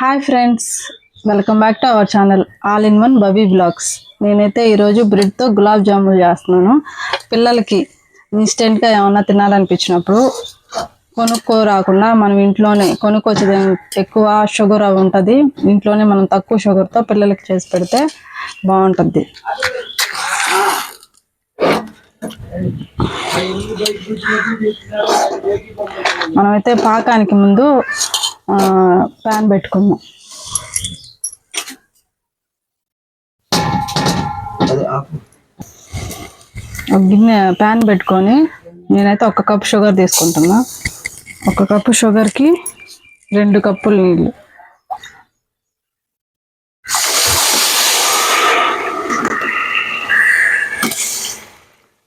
Hi friends welcome back to our channel all in one Babi vlogs నేనైతే ఈరోజు బ్రెడ్తో గులాబ్ జాములు చేస్తున్నాను. పిల్లలకి ఇన్స్టెంట్గా ఏమన్నా తినాలనిపించినప్పుడు కొనుక్కో రాకుండా మనం ఇంట్లోనే కొనుక్కొచ్చేది ఎక్కువ షుగర్ అవి ఉంటుంది. ఇంట్లోనే మనం తక్కువ షుగర్తో పిల్లలకి చేసి పెడితే బాగుంటుంది. మనమైతే పాకానికి ముందు ప్యాన్ పెట్టుకుందాం గిన్నె ప్యాన్ పెట్టుకొని నేనైతే ఒక కప్ షుగర్ తీసుకుంటున్నా. ఒక కప్పు షుగర్కి రెండు కప్పులు నీళ్ళు.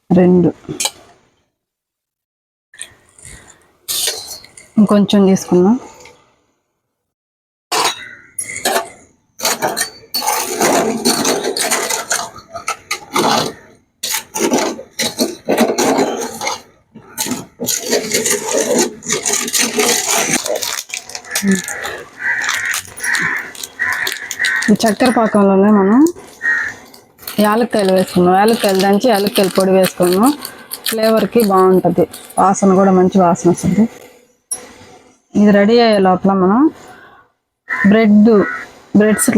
రెండు. ఇంకొంచెం తీసుకుందాం చక్కెర పాకంలోనే మనం యాలక్కాయలు వేసుకున్నాం యాలక్కాయలు దంచి యాలక్కాయల పొడి వేసుకున్నాం ఫ్లేవర్కి బాగుంటుంది. వాసన కూడా మంచి వాసన వస్తుంది. ఇది రెడీ అయ్యే లోపల మనం బ్రెడ్ బ్రెడ్స్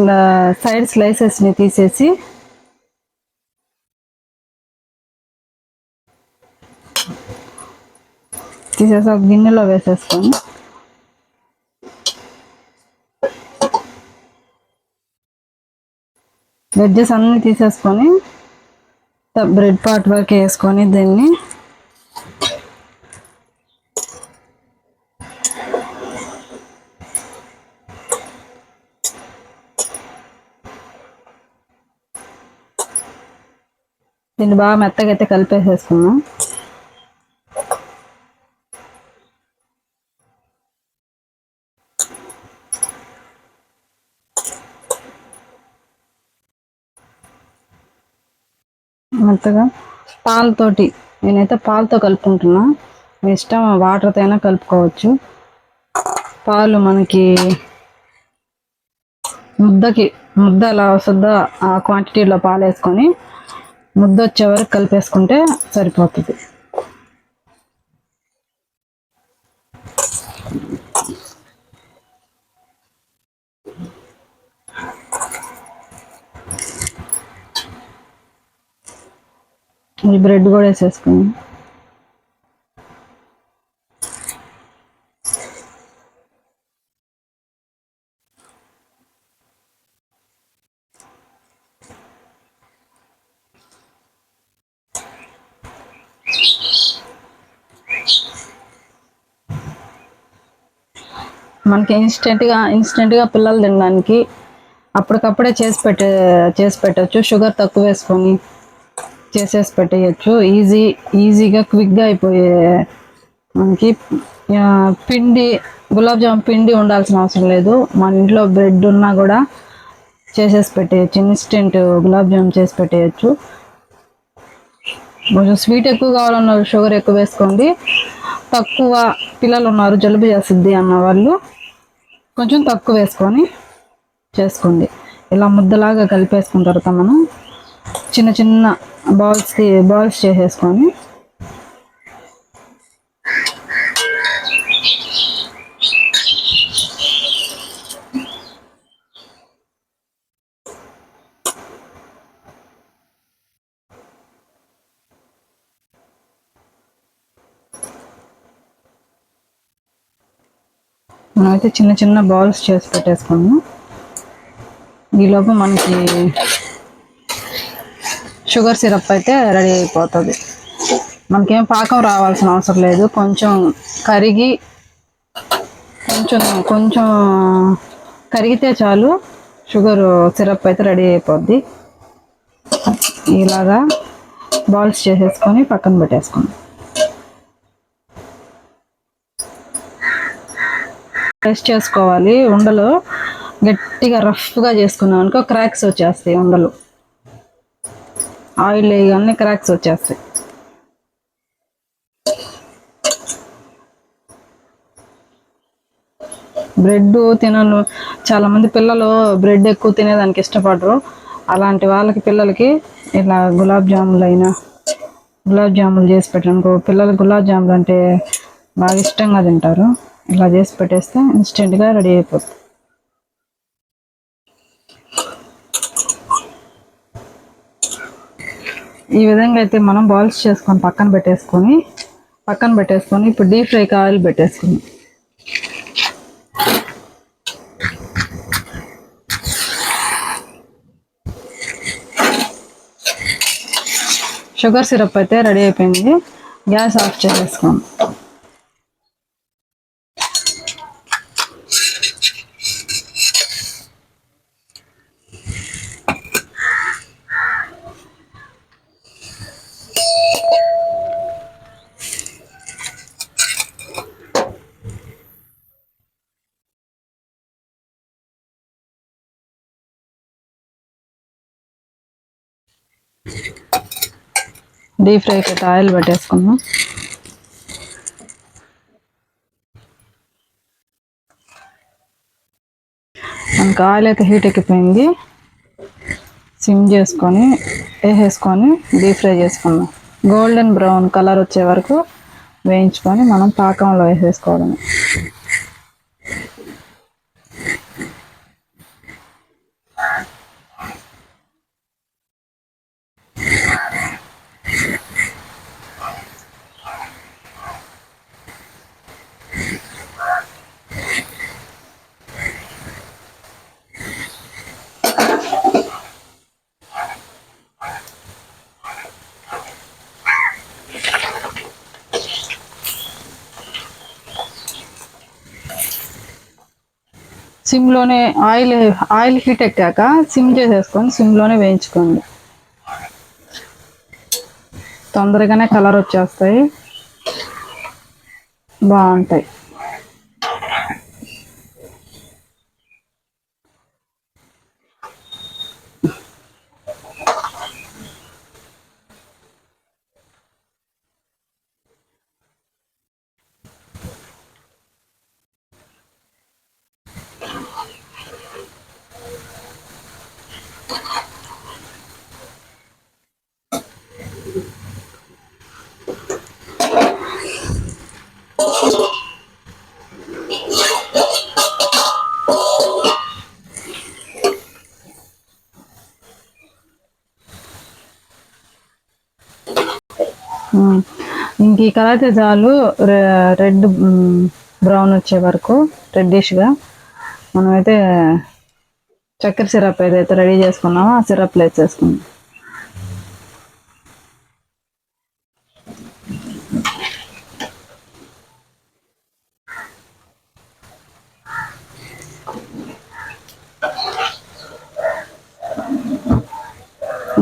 సైడ్ స్లైసెస్ని తీసేసి తీసేసి ఒక గిన్నెలో వేసేసుకొని వెజ్జెస్ అన్నీ తీసేసుకొని బ్రెడ్ పార్ట్ వరకు వేసుకొని దీన్ని దీన్ని బాగా మెత్తగా అయితే కలిపేసేసుకున్నాం మెత్తగా? పాలతోటి నేనైతే పాలతో కలుపుకుంటున్నా. మీ ఇష్టం వాటర్తో అయినా కలుపుకోవచ్చు. పాలు మనకి ముద్దకి ముద్ద అలా వస్తుందో? ఆ క్వాంటిటీలో పాలు వేసుకొని ముద్ద వచ్చే వరకు కలిపేసుకుంటే సరిపోతుంది. ఈ బ్రెడ్ కూడా వేసేసుకుని మనకి ఇన్స్టెంట్గా ఇన్స్టెంట్గా పిల్లలు తినడానికి అప్పటికప్పుడే చేసి పెట్టే చేసి పెట్టచ్చు. షుగర్ తక్కువ వేసుకొని. చేసేసి పెట్టేయచ్చు. ఈజీ ఈజీగా క్విక్గా అయిపోయే మనకి పిండి గులాబ్ జామ్ పిండి ఉండాల్సిన అవసరం లేదు. మన ఇంట్లో బ్రెడ్ ఉన్నా కూడా చేసేసి పెట్టేయచ్చు. ఇన్స్టెంట్ గులాబ్ జామ్ చేసి పెట్టేయచ్చు. కొంచెం స్వీట్ ఎక్కువ కావాలన్నారు షుగర్ ఎక్కువ వేసుకోండి. తక్కువ పిల్లలు ఉన్నారు జలుబు చేస్తుంది అన్న వాళ్ళు కొంచెం తక్కువ వేసుకొని చేసుకోండి. ఇలా ముద్దలాగా కలిపేసుకున్న తర్వాత మనం చిన్న చిన్న బాల్స్ బాల్స్ చేసేసుకొని మనమైతే చిన్న చిన్న బాల్స్ చేసి పెట్టేసుకున్నాము. ఈలోపు మనకి షుగర్ సిరప్ అయితే రెడీ అయిపోతుంది. మనకేం పాకం రావాల్సిన అవసరం లేదు. కొంచెం కరిగి కొంచెం కొంచెం కరిగితే చాలు షుగర్ సిరప్ అయితే రెడీ అయిపోద్ది. ఇలాగా బాల్స్ చేసేసుకొని పక్కన పెట్టేసుకుందాం. ప్రెస్ చేసుకోవాలి. ఉండలు గట్టిగా రఫ్గా చేసుకున్నాం అనుకో క్రాక్స్ వచ్చేస్తాయి ఉండలు. ఆయిల్ వేయగానే క్రాక్స్ వచ్చేస్తాయి. బ్రెడ్ తినను చాలా మంది పిల్లలు బ్రెడ్ ఎక్కువ తినేదానికి ఇష్టపడరు. అలాంటి వాళ్ళకి పిల్లలకి ఇలా గులాబ్ జాములు అయినా గులాబ్ జాములు చేసి పెట్టాను పిల్లలు గులాబ్ జాములు అంటే బాగా ఇష్టంగా తింటారు. ఇలా చేసి పెట్టేస్తే ఇన్స్టెంట్గా రెడీ అయిపోతుంది. ఈ విధంగా అయితే మనం బాల్స్ చేసుకొని పక్కన పెట్టేసుకొని పక్కన పెట్టేసుకొని ఇప్పుడు డీప్ ఫ్రైకి ఆయిల్ పెట్టేసుకుని షుగర్ సిరప్ అయితే రెడీ అయిపోయింది. గ్యాస్ ఆఫ్ చేసేసుకోండి డీప్ ఫ్రైకి అయితే ఆయిల్ పట్టేసుకుందాం. మనకి ఆయిల్ అయితే హీట్ ఎక్కిపోయింది. సిమ్ చేసుకొని వేసేసుకొని డీప్ ఫ్రై చేసుకుందాం. గోల్డెన్ బ్రౌన్ కలర్ వచ్చే వరకు వేయించుకొని మనం పాకంలో వేసేసుకోవడమే. సిమ్లోనే ఆయిల్ ఆయిల్ హీట్ ఎక్కాక సిమ్ చేసేసుకొని సిమ్లోనే వేయించుకోండి. తొందరగానే కలర్ వచ్చేస్తాయి. బాగుంటాయి. ఇంక ఈ కలర్ అయితే చాలు రెడ్ బ్రౌన్ వచ్చే వరకు రెడ్డిష్గా. మనమైతే చక్కెర సిరప్ ఏదైతే రెడీ చేసుకున్నామో ఆ సిరప్లో వేసేసుకుందాం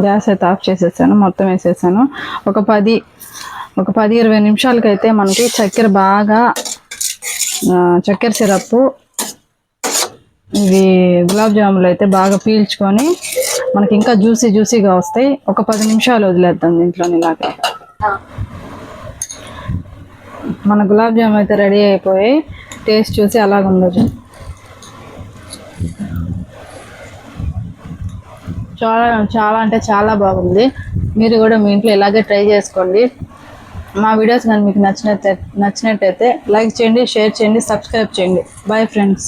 గ్యాస్ అయితే ఆఫ్ చేసేసాను మొత్తం వేసేసాను. ఒక పది ఒక పది ఇరవై నిమిషాలకైతే మనకి చక్కెర బాగా చక్కెర సిరప్ ఇవి గులాబ్ జాములు అయితే బాగా పీల్చుకొని మనకి ఇంకా జ్యూసీ జ్యూసీగా వస్తాయి. ఒక పది నిమిషాలు వదిలేద్దాం దీంట్లో ఇలాగా. మన గులాబ్ జామ్ అయితే రెడీ అయిపోయి టేస్ట్ చూసి అలాగ చాలా చాలా అంటే చాలా బాగుంది. మీరు కూడా మీ ఇంట్లో ఇలాగే ట్రై చేసుకోండి. మా వీడియోస్ కానీ మీకు నచ్చినట్టు నచ్చినట్టయితే లైక్ చేయండి షేర్ చేయండి సబ్స్క్రైబ్ చేయండి. Bye friends